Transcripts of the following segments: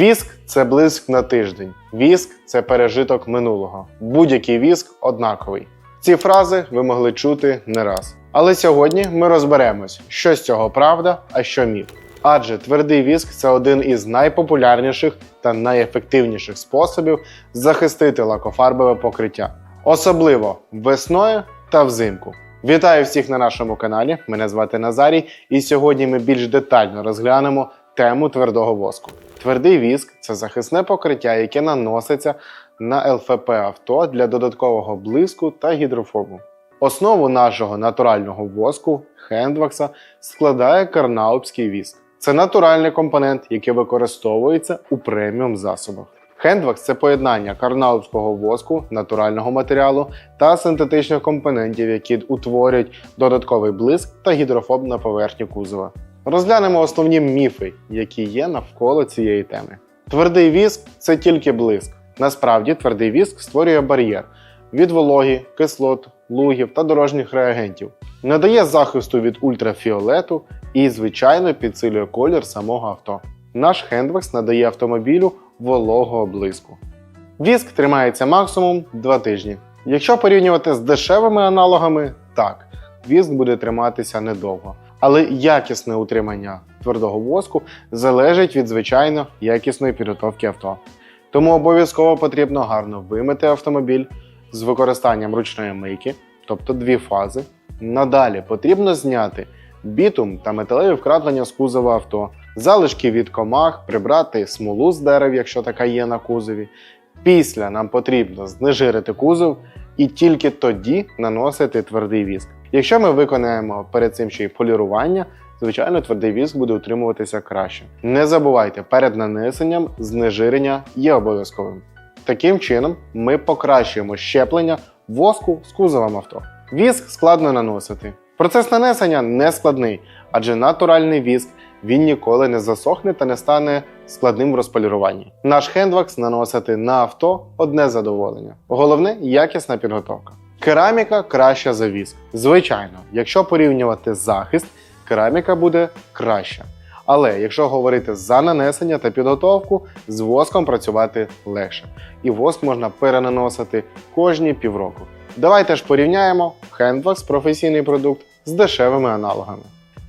Віск це блиск на тиждень. Віск це пережиток минулого. Будь-який віск однаковий. Ці фрази ви могли чути не раз. Але сьогодні ми розберемось, що з цього правда, а що міф. Адже твердий віск це один із найпопулярніших та найефективніших способів захистити лакофарбове покриття, особливо весною та взимку. Вітаю всіх на нашому каналі. Мене звати Назарій, і сьогодні ми більш детально розглянемо тему твердого воску. Твердий віск це захисне покриття, яке наноситься на ЛФП авто для додаткового блиску та гідрофобу. Основу нашого натурального воску хендвакса складає карнаубський віск. Це натуральний компонент, який використовується у преміум засобах. Хендвакс це поєднання карнаубського воску, натурального матеріалу та синтетичних компонентів, які утворюють додатковий блиск та гідрофоб на поверхні кузова. Розглянемо основні міфи, які є навколо цієї теми. Твердий віск це тільки блиск. Насправді, твердий віск створює бар'єр від вологі, кислот, лугів та дорожніх реагентів, надає захисту від ультрафіолету і, звичайно, підсилює колір самого авто. Наш хендвакс надає автомобілю вологого блиску. Віск тримається максимум 2 тижні. Якщо порівнювати з дешевими аналогами, так, віск буде триматися недовго. Але якісне утримання твердого воску залежить від звичайно якісної підготовки авто. Тому обов'язково потрібно гарно вимити автомобіль з використанням ручної мийки, тобто дві фази. Надалі потрібно зняти бітум та металеві вкраплення з кузова авто, залишки від комах, прибрати смолу з дерев, якщо така є на кузові. Після нам потрібно знежирити кузов і тільки тоді наносити твердий віск. Якщо ми виконаємо перед цим ще й полірування, звичайно, твердий віск буде утримуватися краще. Не забувайте, перед нанесенням знежирення є обов'язковим. Таким чином, ми покращуємо щеплення воску з кузовом авто. Віск складно наносити. Процес нанесення не складний, адже натуральний віск він ніколи не засохне та не стане складним в розполіруванні. Наш хендвакс наносити на авто одне задоволення. Головне якісна підготовка. Кераміка краща за віск. Звичайно, якщо порівнювати захист, кераміка буде краща. Але якщо говорити за нанесення та підготовку, з воском працювати легше. І воск можна перенаносити кожні півроку. Давайте ж порівняємо хендвакс професійний продукт з дешевими аналогами.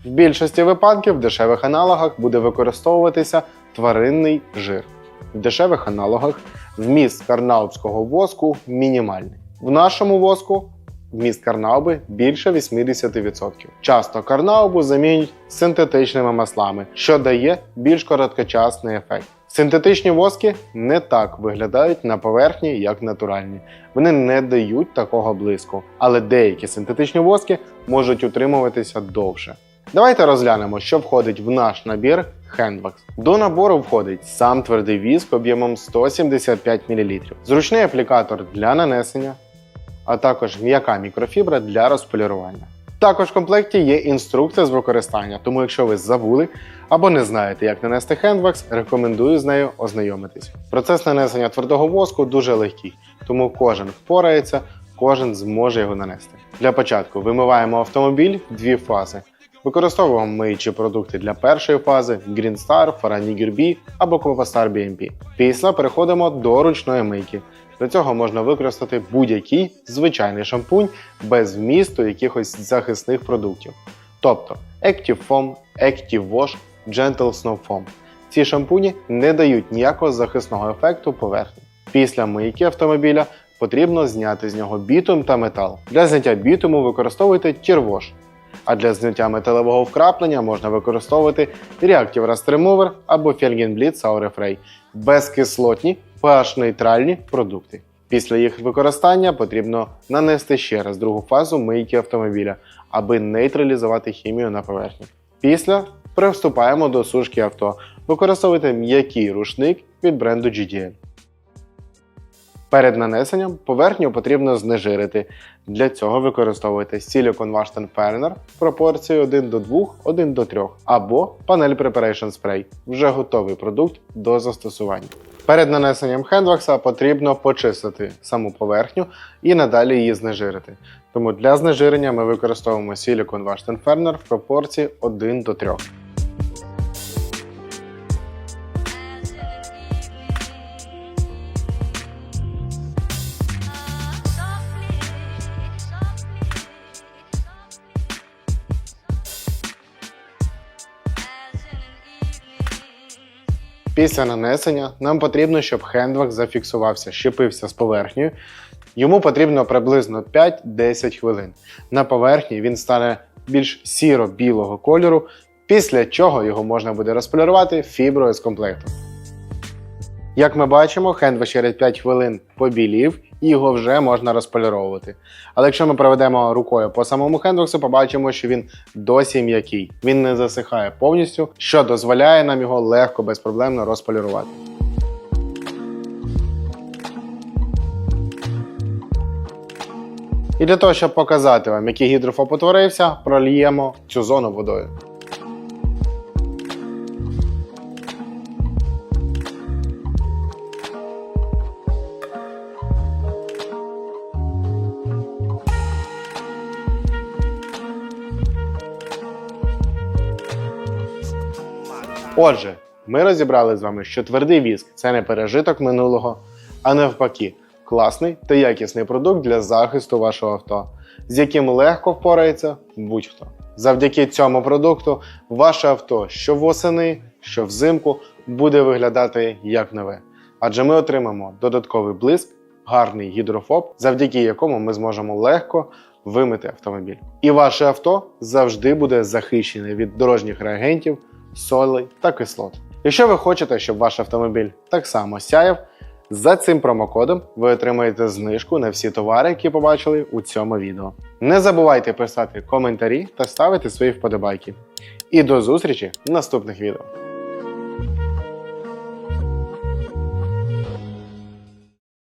В більшості випадків в дешевих аналогах буде використовуватися тваринний жир. В дешевих аналогах вміст карнаубського воску мінімальний. В нашому воску вміст карнауби більше 80%. Часто карнаубу замінюють синтетичними маслами, що дає більш короткочасний ефект. Синтетичні воски не так виглядають на поверхні, як натуральні. Вони не дають такого блиску, але деякі синтетичні воски можуть утримуватися довше. Давайте розглянемо, що входить в наш набір Handwax. До набору входить сам твердий віск об'ємом 175 мл, зручний аплікатор для нанесення, а також м'яка мікрофібра для розполірування. Також в комплекті є інструкція з використання, тому якщо ви забули або не знаєте, як нанести хендвакс, рекомендую з нею ознайомитись. Процес нанесення твердого воску дуже легкий, тому кожен впорається, кожен зможе його нанести. Для початку вимиваємо автомобіль в дві фази. Використовуємо миючі продукти для першої фази Green Star, Faranigir B або Copastar BMP. Після переходимо до ручної мийки. Для цього можна використати будь-який звичайний шампунь без вмісту якихось захисних продуктів. Тобто Active Foam, Active Wash, Gentle Snow Foam. Ці шампуні не дають ніякого захисного ефекту поверхні. Після мийки автомобіля потрібно зняти з нього бітум та метал. Для зняття бітуму використовуйте Tierwash, а для зняття металевого вкраплення можна використовувати Reactive Rust Remover або Felgenblitz Aurefray – безкислотні pH-нейтральні продукти. Після їх використання потрібно нанести ще раз другу фазу мийки автомобіля, аби нейтралізувати хімію на поверхні. Після приступаємо до сушки авто. Використовуйте м'який рушник від бренду GDL. Перед нанесенням поверхню потрібно знежирити. Для цього використовуйте Silicon Wash в пропорції 1 до 2, 1 до 3 або Panel Preparation Spray вже готовий продукт до застосування. Перед нанесенням хендвакса потрібно почистити саму поверхню і надалі її знежирити. Тому для знежирення ми використовуємо Silicon Wash and в пропорції 1 до 3. Після нанесення нам потрібно, щоб хендвак зафіксувався, щепився з поверхнею. Йому потрібно приблизно 5-10 хвилин. На поверхні він стане більш сіро-білого кольору, після чого його можна буде розполірувати фіброю з комплекту. Як ми бачимо, хендвак через 5 хвилин побілів і його вже можна розполіровувати. Але якщо ми проведемо рукою по самому хендваксу, побачимо, що він досі м'який. Він не засихає повністю, що дозволяє нам його легко, безпроблемно розполірувати. І для того, щоб показати вам, який гідрофоб утворився, прольємо цю зону водою. Отже, ми розібрали з вами, що твердий віск це не пережиток минулого, а навпаки, класний та якісний продукт для захисту вашого авто, з яким легко впорається будь-хто. Завдяки цьому продукту ваше авто що восени, що взимку буде виглядати як нове. Адже ми отримаємо додатковий блиск, гарний гідрофоб, завдяки якому ми зможемо легко вимити автомобіль. І ваше авто завжди буде захищене від дорожніх реагентів, солей та кислот. Якщо ви хочете, щоб ваш автомобіль так само сяяв, за цим промокодом ви отримаєте знижку на всі товари, які побачили у цьому відео. Не забувайте писати коментарі та ставити свої вподобайки. І до зустрічі в наступних відео.